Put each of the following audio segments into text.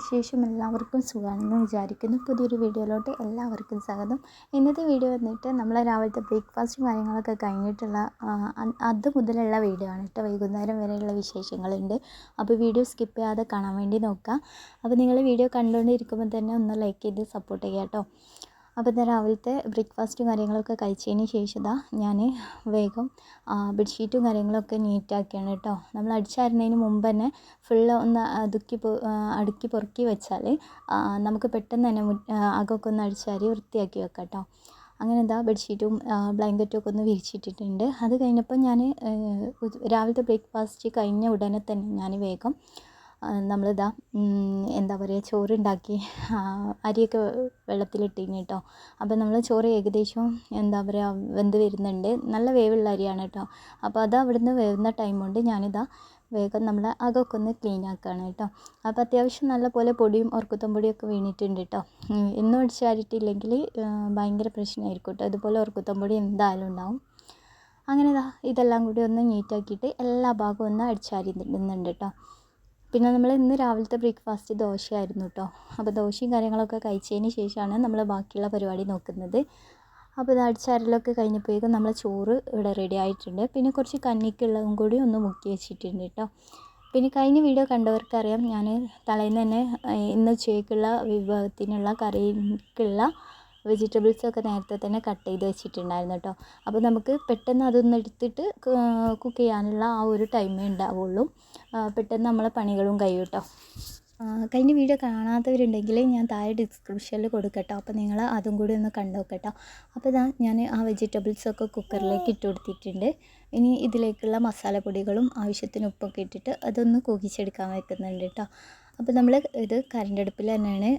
വിശേഷം എല്ലാവർക്കും സുഖമാണെന്ന് വിചാരിക്കുന്നു. പുതിയൊരു വീഡിയോയിലോട്ട് എല്ലാവർക്കും സ്വാഗതം. ഇന്നത്തെ വീഡിയോ വന്നിട്ട് നമ്മൾ രാവിലത്തെ ബ്രേക്ക്ഫാസ്റ്റും കാര്യങ്ങളൊക്കെ കഴിഞ്ഞിട്ടുള്ള അത് മുതലുള്ള വീഡിയോ ആണ് കേട്ടോ. വൈകുന്നേരം വരെയുള്ള വിശേഷങ്ങളുണ്ട്. അപ്പോൾ വീഡിയോ സ്കിപ്പ് ചെയ്യാതെ കാണാൻ വേണ്ടി നോക്കുക അപ്പോൾ നിങ്ങൾ വീഡിയോ കണ്ടുകൊണ്ടിരിക്കുമ്പോൾ തന്നെ ഒന്ന് ലൈക്ക് ചെയ്ത് സപ്പോർട്ട് ചെയ്യുക കേട്ടോ. അപ്പോൾ ഇന്ന് രാവിലത്തെ ബ്രേക്ക്ഫാസ്റ്റും കാര്യങ്ങളൊക്കെ കഴിച്ചതിന് ശേഷം ഞാൻ വേഗം ബെഡ്ഷീറ്റും കാര്യങ്ങളൊക്കെ നീറ്റാക്കിയാണ് കേട്ടോ. നമ്മൾ അടിച്ചാരുന്നതിന് മുമ്പ് തന്നെ ഫുള്ള് ഒന്ന് അതുക്കി അടുക്കി പൊറുക്കി വെച്ചാൽ നമുക്ക് പെട്ടെന്ന് തന്നെ അകമൊക്കെ ഒന്ന് അടിച്ചാരി വൃത്തിയാക്കി വെക്കാം കേട്ടോ. അങ്ങനെ എന്താ ബെഡ്ഷീറ്റും ബ്ലാങ്കറ്റും ഒക്കെ ഒന്ന് വിരിച്ചിട്ടിട്ടുണ്ട്. അത് കഴിഞ്ഞപ്പോൾ ഞാൻ രാവിലത്തെ ബ്രേക്ക്ഫാസ്റ്റ് കഴിഞ്ഞ ഉടനെ തന്നെ ഞാൻ വേഗം നമ്മളിതാ എന്താ പറയുക ചോറുണ്ടാക്കി അരിയൊക്കെ വെള്ളത്തിലിട്ടിന് കേട്ടോ അപ്പം നമ്മൾ ചോറ് ഏകദേശം എന്താ പറയുക വെന്ത് വരുന്നുണ്ട്. നല്ല വേവുള്ള അരിയാണ് കേട്ടോ. അപ്പോൾ അത് അവിടുന്ന് വേവുന്ന ടൈം കൊണ്ട് ഞാനിതാ വേഗം നമ്മൾ അകമൊക്കെ ഒന്ന് ക്ലീൻ ആക്കുകയാണ് കേട്ടോ. അപ്പോൾ അത്യാവശ്യം നല്ല പോലെ പൊടിയും ഉറക്കുത്തം പൊടിയൊക്കെ വീണിട്ടുണ്ട് കേട്ടോ. എന്നും അടിച്ചാരിട്ടില്ലെങ്കിൽ ഭയങ്കര പ്രശ്നമായിരിക്കും കേട്ടോ. ഇതുപോലെ ഉറക്കുത്തം പൊടി എന്തായാലും ഉണ്ടാവും. അങ്ങനെ ഇതാ ഇതെല്ലാം കൂടി ഒന്ന് നീറ്റാക്കിയിട്ട് എല്ലാ ഭാഗവും ഒന്ന് അടിച്ചാരി നിന്നുണ്ട് കേട്ടോ. പിന്നെ നമ്മൾ ഇന്ന് രാവിലത്തെ ബ്രേക്ക്ഫാസ്റ്റ് ദോശയായിരുന്നു കേട്ടോ. അപ്പോൾ ദോശയും കാര്യങ്ങളൊക്കെ കഴിച്ചതിന് ശേഷമാണ് നമ്മൾ ബാക്കിയുള്ള പരിപാടി നോക്കുന്നത്. അപ്പോൾ ഇത് അടിച്ചാരലൊക്കെ കഴിഞ്ഞപ്പോഴേക്കും നമ്മളെ ചോറ് ഇവിടെ റെഡി ആയിട്ടുണ്ട്. പിന്നെ കുറച്ച് കഞ്ഞിക്കുള്ളതും കൂടി ഒന്ന് മുക്കി വെച്ചിട്ടുണ്ട് കേട്ടോ. പിന്നെ കഴിഞ്ഞ വീഡിയോ കണ്ടവർക്കറിയാം ഞാൻ തലേന്ന് തന്നെ ഇന്ന് ഉച്ചയ്ക്കുള്ള വിഭവത്തിനുള്ള കറിക്കുള്ള വെജിറ്റബിൾസൊക്കെ നേരത്തെ തന്നെ കട്ട് ചെയ്ത് വെച്ചിട്ടുണ്ടായിരുന്നു കേട്ടോ അപ്പോൾ നമുക്ക് പെട്ടെന്ന് അതൊന്ന് എടുത്തിട്ട് കുക്ക് ചെയ്യാനുള്ള ആ ഒരു ടൈമേ ഉണ്ടാവുള്ളൂ. പെട്ടെന്ന് നമ്മളെ പണികളും കഴിയും കേട്ടോ കഴിഞ്ഞ വീഡിയോ കാണാത്തവരുണ്ടെങ്കിൽ ഞാൻ താഴെ ഡിസ്ക്രിപ്ഷനിൽ കൊടുക്കട്ടോ. അപ്പോൾ നിങ്ങൾ അതും കൂടി ഒന്ന് കണ്ടു നോക്കട്ടോ. അപ്പോൾ ഇതാ ഞാൻ ആ വെജിറ്റബിൾസൊക്കെ കുക്കറിലേക്ക് ഇട്ട് കൊടുത്തിട്ടുണ്ട്. ഇനി ഇതിലേക്കുള്ള മസാലപ്പൊടികളും ആവശ്യത്തിന് ഉപ്പൊക്കെ ഇട്ടിട്ട് അതൊന്ന് കൂകിച്ചെടുക്കാൻ വെക്കുന്നുണ്ട് കേട്ടോ അപ്പോൾ നമ്മൾ ഇത് കറണ്ട് അടുപ്പിൽ തന്നെയാണ്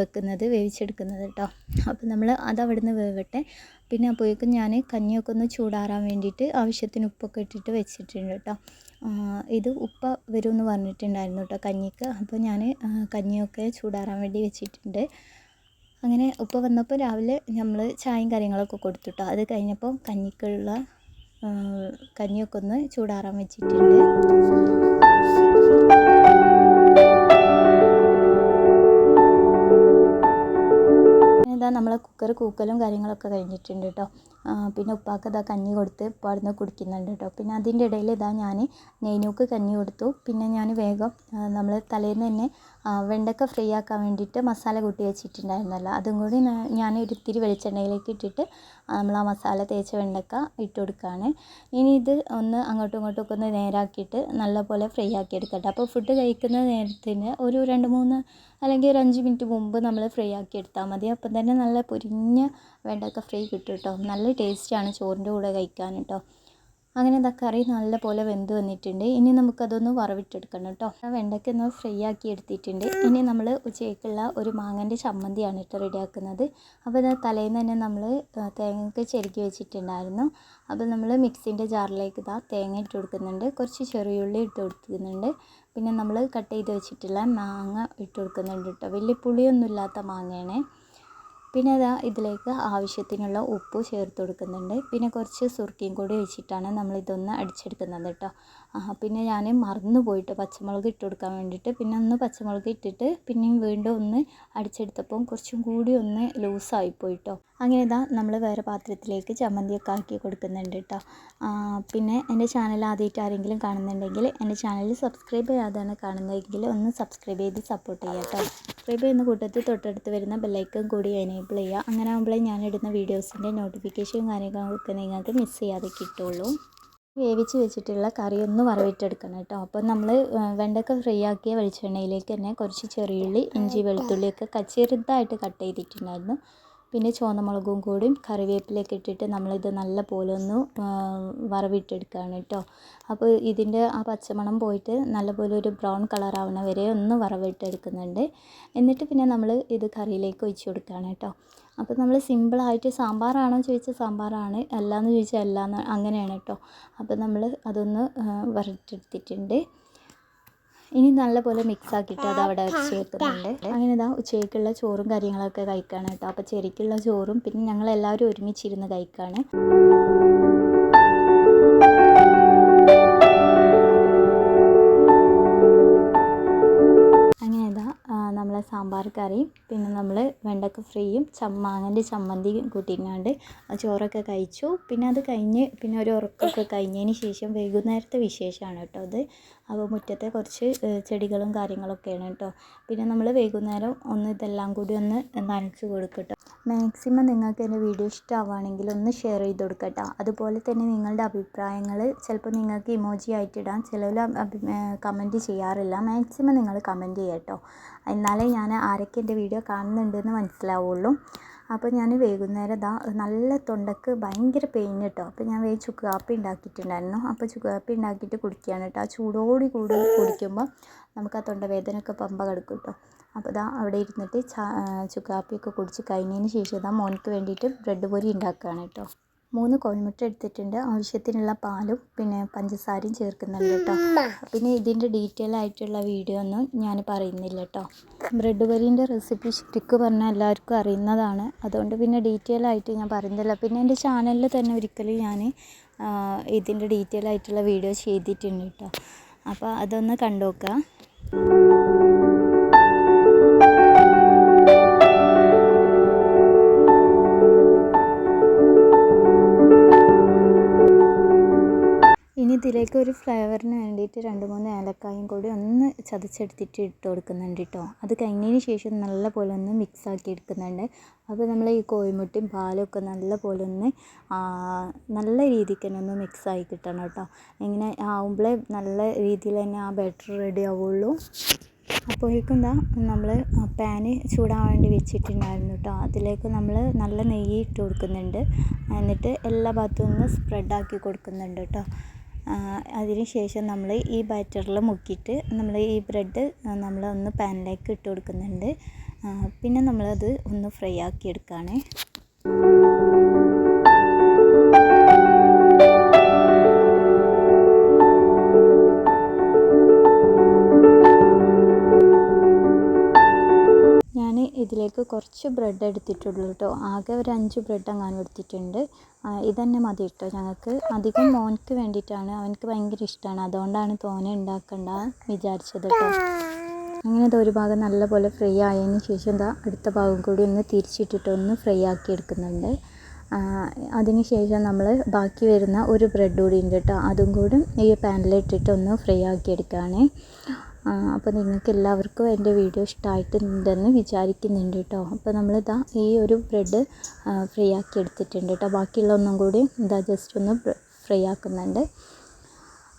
വെക്കുന്നത് വേവിച്ചെടുക്കുന്നത് കേട്ടോ അപ്പോൾ നമ്മൾ അത് അവിടുന്ന് വേവട്ടെ. പിന്നെ അപ്പോഴേക്കും ഞാൻ കഞ്ഞിയൊക്കെ ഒന്ന് ചൂടാറാൻ വേണ്ടിയിട്ട് ആവശ്യത്തിന് ഉപ്പൊക്കെ ഇട്ടിട്ട് വെച്ചിട്ടുണ്ട് കേട്ടോ ഇത് ഉപ്പ വരുമെന്ന് പറഞ്ഞിട്ടുണ്ടായിരുന്നു കേട്ടോ കഞ്ഞിക്ക്. അപ്പോൾ ഞാൻ കഞ്ഞിയൊക്കെ ചൂടാറാൻ വേണ്ടി വെച്ചിട്ടുണ്ട്. അങ്ങനെ ഉപ്പ വന്നപ്പോൾ രാവിലെ നമ്മൾ ചായയും കാര്യങ്ങളൊക്കെ കൊടുത്തു കേട്ടോ അത് കഴിഞ്ഞപ്പോൾ കഞ്ഞിക്കുള്ള കഞ്ഞിയൊക്കെ ഒന്ന് ചൂടാറാൻ വെച്ചിട്ടുണ്ട്. കുക്കർ കൂക്കലും കാര്യങ്ങളൊക്കെ കഴിഞ്ഞിട്ടുണ്ട് കേട്ടോ പിന്നെ ഉപ്പാക്ക് ഇതാ കഞ്ഞി കൊടുത്ത് ഇപ്പോൾ അവിടുന്ന് കുടിക്കുന്നുണ്ട് കേട്ടോ പിന്നെ അതിന്റെ ഇടയിൽ ഇതാ ഞാൻ നെയ്നൂക്ക് കഞ്ഞി കൊടുത്തു. പിന്നെ ഞാൻ വേഗം നമ്മൾ തലേന്ന് തന്നെ വെണ്ടക്ക ഫ്രൈ ആക്കാൻ വേണ്ടിയിട്ട് മസാല കൂട്ടി വെച്ചിട്ടുണ്ടായിരുന്നല്ലോ. അതും കൂടി ഞാൻ ഒരു ഇത്തിരി വെളിച്ചെണ്ണയിലേക്ക് ഇട്ടിട്ട് നമ്മൾ ആ മസാല തേച്ച വെണ്ടക്ക ഇട്ട് കൊടുക്കുകയാണ് ഇനി ഇത് ഒന്ന് അങ്ങോട്ടും ഇങ്ങോട്ടും ഒക്കെ ഒന്ന് നേരാക്കിയിട്ട് നല്ലപോലെ ഫ്രൈ ആക്കി എടുക്കട്ടെ. അപ്പോൾ ഫുഡ് കഴിക്കുന്ന നേരത്തിന് ഒരു രണ്ട് മൂന്ന് അല്ലെങ്കിൽ ഒരു അഞ്ച് മിനിറ്റ് മുമ്പ് നമ്മൾ ഫ്രൈ ആക്കി എടുത്താൽ മതി. അപ്പം തന്നെ നല്ല പൊരിഞ്ഞ വെണ്ടക്ക ഫ്രൈ കിട്ടും കേട്ടോ. നല്ല ടേസ്റ്റാണ് ചോറിന്റെ കൂടെ കഴിക്കാൻ കേട്ടോ. അങ്ങനെ ഇതാ കറി നല്ല പോലെ വെന്ത് വന്നിട്ടുണ്ട്. ഇനി നമുക്കതൊന്ന് വറവിട്ടെടുക്കണം കേട്ടോ. ആ വെണ്ടയ്ക്ക ഒന്ന് ഫ്രൈ ആക്കി എടുത്തിട്ടുണ്ട്. ഇനി നമ്മൾ ഉച്ചയ്ക്കുള്ള ഒരു മാങ്ങന്റെ ചമ്മന്തിയാണ് കേട്ടോ റെഡിയാക്കുന്നത്. അപ്പോൾ ഇത് തലേന്ന് തന്നെ നമ്മൾ തേങ്ങയ്ക്ക് ചെരുക്കി വെച്ചിട്ടുണ്ടായിരുന്നു. അപ്പോൾ നമ്മൾ മിക്സിന്റെ ജാറിലേക്ക് ഇതാ തേങ്ങ ഇട്ട് കൊടുക്കുന്നുണ്ട്. കുറച്ച് ചെറിയുള്ളി ഇട്ട് കൊടുക്കുന്നുണ്ട്. പിന്നെ നമ്മൾ കട്ട് ചെയ്ത് വെച്ചിട്ടുള്ള മാങ്ങ ഇട്ട് കൊടുക്കുന്നുണ്ട് കേട്ടോ. വലിയ പുളിയൊന്നും ഇല്ലാത്ത മാങ്ങയാണേ. പിന്നെ അതാ ഇതിലേക്ക് ആവശ്യത്തിനുള്ള ഉപ്പ് ചേർത്ത് കൊടുക്കുന്നുണ്ട്. പിന്നെ കുറച്ച് സുർക്കിയും കൂടി വെച്ചിട്ടാണ് നമ്മൾ ഇതൊന്ന് അടിച്ചെടുക്കുന്നത് കേട്ടോ. ആ പിന്നെ ഞാൻ മറന്നു പോയിട്ട് പച്ചമുളക് ഇട്ട് കൊടുക്കാൻ വേണ്ടിയിട്ട് പിന്നെ ഒന്ന് പച്ചമുളക് ഇട്ടിട്ട് പിന്നെയും വീണ്ടും ഒന്ന് അടിച്ചെടുത്തപ്പം കുറച്ചും കൂടി ഒന്ന് ലൂസായി പോയിട്ടോ അങ്ങനെ ഇതാ നമ്മൾ വേറെ പാത്രത്തിലേക്ക് ചമ്മന്തിയൊക്കെ ആക്കി കൊടുക്കുന്നുണ്ട് കേട്ടോ പിന്നെ എന്റെ ചാനൽ ആദ്യമായിട്ട് ആരെങ്കിലും കാണുന്നുണ്ടെങ്കിൽ എന്റെ ചാനൽ സബ്സ്ക്രൈബ് ചെയ്യാതെയാണ് കാണുന്നതെങ്കിൽ ഒന്ന് സബ്സ്ക്രൈബ് ചെയ്ത് സപ്പോർട്ട് ചെയ്യുക കേട്ടോ സബ്സ്ക്രൈബ് ചെയ്യുന്ന കൂട്ടത്തിൽ തൊട്ടടുത്ത് വരുന്ന ബെല്ലൈക്കൺ കൂടി എനേബിൾ ചെയ്യുക അങ്ങനെ ആകുമ്പോഴേ ഞാനിടുന്ന വീഡിയോസിന്റെ നോട്ടിഫിക്കേഷൻ കാര്യങ്ങളൊക്കെ നിങ്ങൾക്ക് മിസ് ചെയ്യാതെ കിട്ടുള്ളൂ. വേവിച്ച് വെച്ചിട്ടുള്ള കറി ഒന്ന് വറവിട്ടെടുക്കണം കേട്ടോ അപ്പോൾ നമ്മൾ വെണ്ടക്ക ഫ്രൈ ആക്കിയ വെളിച്ചെണ്ണയിലേക്ക് തന്നെ കുറച്ച് ചെറിയുള്ളി ഇഞ്ചി വെളുത്തുള്ളിയൊക്കെ ചെറുതായിട്ട് കട്ട് ചെയ്തിട്ടുണ്ടായിരുന്നു. പിന്നെ ചുവന്നമുളകും കൂടിയും കറിവേപ്പിലയൊക്കെ ഇട്ടിട്ട് നമ്മളിത് നല്ല പോലെ ഒന്ന് വറവിട്ടെടുക്കുകയാണ് കേട്ടോ അപ്പോൾ ഇതിന്റെ ആ പച്ചമണം പോയിട്ട് നല്ല പോലെ ഒരു ബ്രൗൺ കളർ ആവണ വരെ ഒന്ന് വറവിട്ടെടുക്കുന്നുണ്ട്. എന്നിട്ട് പിന്നെ നമ്മൾ ഇത് കറിയിലേക്ക് ഒഴിച്ച് കൊടുക്കുകയാണ് കേട്ടോ അപ്പോൾ നമ്മൾ സിമ്പിളായിട്ട് സാമ്പാറാണോ ചോദിച്ചാൽ സാമ്പാറാണ് അല്ലയെന്ന് ചോദിച്ചാൽ അല്ലാന്ന് അങ്ങനെയാണ് കേട്ടോ അപ്പോൾ നമ്മൾ അതൊന്ന് വറുത്തെടുത്തിട്ടുണ്ട് ഇനി നല്ലപോലെ മിക്സ് ആക്കിയിട്ട് അത് അവിടെ വെച്ച് വെക്കുന്നുണ്ട്. അങ്ങനെ ഇതാ ഉച്ചയ്ക്കുള്ള ചോറും കാര്യങ്ങളൊക്കെ കഴിക്കുകയാണ് കേട്ടോ. അപ്പോൾ ചെരിക്കുള്ള ചോറും പിന്നെ ഞങ്ങൾ എല്ലാവരും ഒരുമിച്ചിരുന്ന് കഴിക്കുകയാണ് സാമ്പാർ പിന്നെ നമ്മൾ വെണ്ടക്ക ഫ്രൈയും ചമ്മാങ്ങന്റെ ചമ്മന്തിയും കൂട്ടിങ്ങാണ്ട് ചോറൊക്കെ കഴിച്ചു. പിന്നെ അത് കഴിഞ്ഞ് പിന്നെ ഒരു ഉറക്കമൊക്കെ കഴിഞ്ഞതിന് ശേഷം വൈകുന്നേരത്തെ വിശേഷമാണ് കേട്ടോ അത്. അപ്പോൾ മുറ്റത്തെ കുറച്ച് ചെടികളും കാര്യങ്ങളൊക്കെയാണ് കേട്ടോ. പിന്നെ നമ്മൾ വൈകുന്നേരം ഒന്ന് ഇതെല്ലാം കൂടി ഒന്ന് നനച്ച് കൊടുക്കട്ടോ മാക്സിമം നിങ്ങൾക്ക് എന്റെ വീഡിയോ ഇഷ്ടമാവുകയാണെങ്കിൽ ഒന്ന് ഷെയർ ചെയ്ത് കൊടുക്കട്ടോ. അതുപോലെ തന്നെ നിങ്ങളുടെ അഭിപ്രായങ്ങൾ ചിലപ്പോൾ നിങ്ങൾക്ക് ഇമോജി ആയിട്ട് ഇടാം കമന്റ് ചെയ്യാറില്ല. മാക്സിമം നിങ്ങൾ കമന്റ് ചെയ്യാം കേട്ടോ എന്നാലേ ഞാൻ ആരൊക്കെ എന്റെ വീഡിയോ കാണുന്നുണ്ടെന്ന് മനസ്സിലാവുള്ളൂ. അപ്പോൾ ഞാൻ വൈകുന്നേരം ദാ നല്ല തൊണ്ടക്ക് ഭയങ്കര പെയിൻ കേട്ടോ അപ്പോൾ ഞാൻ വേഗം ചുക്ക് കാപ്പി ഉണ്ടാക്കിയിട്ടുണ്ടായിരുന്നു അപ്പോൾ ചുക്ക് കാപ്പി ഉണ്ടാക്കിയിട്ട് കുടിക്കുകയാണ് കേട്ടോ ആ ചൂടോടി കൂടി കുടിക്കുമ്പോൾ നമുക്ക് ആ തൊണ്ടവേദനയൊക്കെ പമ്പ കിടക്കും കേട്ടോ അപ്പോൾ ഇതാ അവിടെ ഇരുന്നിട്ട് ചാ ചുക്ക് കാപ്പിയൊക്കെ കുടിച്ച് കഴിഞ്ഞതിന് ശേഷം ഇതാ മോനിക്ക് വേണ്ടിയിട്ട് ബ്രെഡ് പൊരി ഉണ്ടാക്കുകയാണ് കേട്ടോ മൂന്ന് കോഴിമുട്ട എടുത്തിട്ടുണ്ട്. ആവശ്യത്തിനുള്ള പാലും പിന്നെ പഞ്ചസാരയും ചേർക്കുന്നുണ്ട് കേട്ടോ. പിന്നെ ഇതിന്റെ ഡീറ്റെയിൽ ആയിട്ടുള്ള വീഡിയോ ഒന്നും ഞാൻ പറയുന്നില്ല കേട്ടോ. ബ്രെഡ് പൊരീന്റെ റെസിപ്പി ശരിക്കും പറഞ്ഞാൽ എല്ലാവർക്കും അറിയുന്നതാണ്. അതുകൊണ്ട് പിന്നെ ഡീറ്റെയിൽ ആയിട്ട് ഞാൻ പറയുന്നില്ല. പിന്നെ എന്റെ ചാനലിൽ തന്നെ ഒരിക്കലും ഞാൻ ഇതിന്റെ ഡീറ്റെയിൽ ആയിട്ടുള്ള വീഡിയോ ചെയ്തിട്ടുണ്ട് കേട്ടോ. അപ്പോൾ അതൊന്ന് കണ്ടു നോക്കുക ഒരു ഫ്ലേവറിന് വേണ്ടിയിട്ട് രണ്ട് മൂന്ന് ഏലക്കായും കൂടി ഒന്ന് ചതച്ചെടുത്തിട്ട് ഇട്ട് കൊടുക്കുന്നുണ്ട് കേട്ടോ അത് കഴിഞ്ഞതിന് ശേഷം നല്ല പോലെ ഒന്ന് മിക്സ് ആക്കി എടുക്കുന്നുണ്ട്. അപ്പോൾ നമ്മൾ ഈ കോഴിമുട്ടയും പാലൊക്കെ നല്ല പോലെ ഒന്ന് നല്ല രീതിക്ക് തന്നെ ഒന്ന് മിക്സ് ആയി കിട്ടണം കേട്ടോ ഇങ്ങനെ ആവുമ്പോഴേ നല്ല രീതിയിൽ തന്നെ ആ ബാറ്റർ റെഡി ആവുള്ളൂ. അപ്പോഴേക്കും എന്താ നമ്മൾ പാന് ചൂടാൻ വേണ്ടി വെച്ചിട്ടുണ്ടായിരുന്നു കേട്ടോ അതിലേക്ക് നമ്മൾ നല്ല നെയ്യ് ഇട്ട് കൊടുക്കുന്നുണ്ട്. എന്നിട്ട് എല്ലാ ഭാഗത്തും ഒന്ന് സ്പ്രെഡാക്കി കൊടുക്കുന്നുണ്ട് കേട്ടോ അതിന് ശേഷം നമ്മൾ ഈ ബാറ്ററിൽ മുക്കിയിട്ട് നമ്മൾ ഈ ബ്രെഡ് നമ്മൾ ഒന്ന് പാനിലേക്ക് ഇട്ട് കൊടുക്കുന്നുണ്ട്. പിന്നെ നമ്മളത് ഒന്ന് ഫ്രൈ ആക്കി എടുക്കുകയാണ് ഇതിലേക്ക് കുറച്ച് ബ്രെഡ് എടുത്തിട്ടുള്ളൂ കേട്ടോ. ആകെ ഒരു അഞ്ച് ബ്രെഡ് എങ്ങാനും എടുത്തിട്ടുണ്ട്. ഇതന്നെ മതി കേട്ടോ ഞങ്ങൾക്ക്. അധികം മോൻക്ക് വേണ്ടിയിട്ടാണ്. അവനക്ക് ഭയങ്കര ഇഷ്ടമാണ് അതുകൊണ്ടാണ് തോനെ ഉണ്ടാക്കണ്ട വിചാരിച്ചത് കേട്ടോ. അങ്ങനെ ഇത് ഒരു ഭാഗം നല്ലപോലെ ഫ്രൈ ആയതിന് ശേഷം എന്താ അടുത്ത ഭാഗം കൂടി ഒന്ന് തിരിച്ചിട്ടിട്ട് ഒന്ന് ഫ്രൈ ആക്കി എടുക്കുന്നുണ്ട്. അതിന് ശേഷം നമ്മൾ ബാക്കി വരുന്ന ഒരു ബ്രെഡ് കൂടി ഉണ്ട് കേട്ടോ. അതും കൂടി ഈ പാനിലിട്ടിട്ട് ഒന്ന് ഫ്രൈ ആക്കി എടുക്കുകയാണ് അപ്പോൾ നിങ്ങൾക്ക് എല്ലാവർക്കും എന്റെ വീഡിയോ ഇഷ്ടമായിട്ടുണ്ടെന്ന് വിചാരിക്കുന്നുണ്ട് കേട്ടോ അപ്പോൾ നമ്മളിതാ ഈ ഒരു ബ്രെഡ് ഫ്രൈ ആക്കി എടുത്തിട്ടുണ്ട് കേട്ടോ ബാക്കിയുള്ള ഒന്നും കൂടി ഇതാ ജസ്റ്റ് ഒന്ന് ഫ്രൈ ആക്കുന്നുണ്ട്.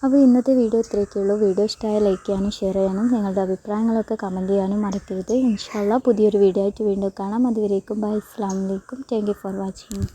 അപ്പോൾ ഇന്നത്തെ വീഡിയോ ഇത്രയൊക്കെ ഉള്ളൂ. വീഡിയോ ഇഷ്ടമായ ലൈക്ക് ചെയ്യാനും ഷെയർ ചെയ്യാനും നിങ്ങളുടെ അഭിപ്രായങ്ങളൊക്കെ കമന്റ് ചെയ്യാനും മറക്കരുത്. ഇൻഷാല്ല പുതിയൊരു വീഡിയോ ആയിട്ട് വീണ്ടും കാണാം. അതുവരേക്കും ബൈ അസ്സാം വലൈക്കും താങ്ക് യു ഫോർ വാച്ചിങ്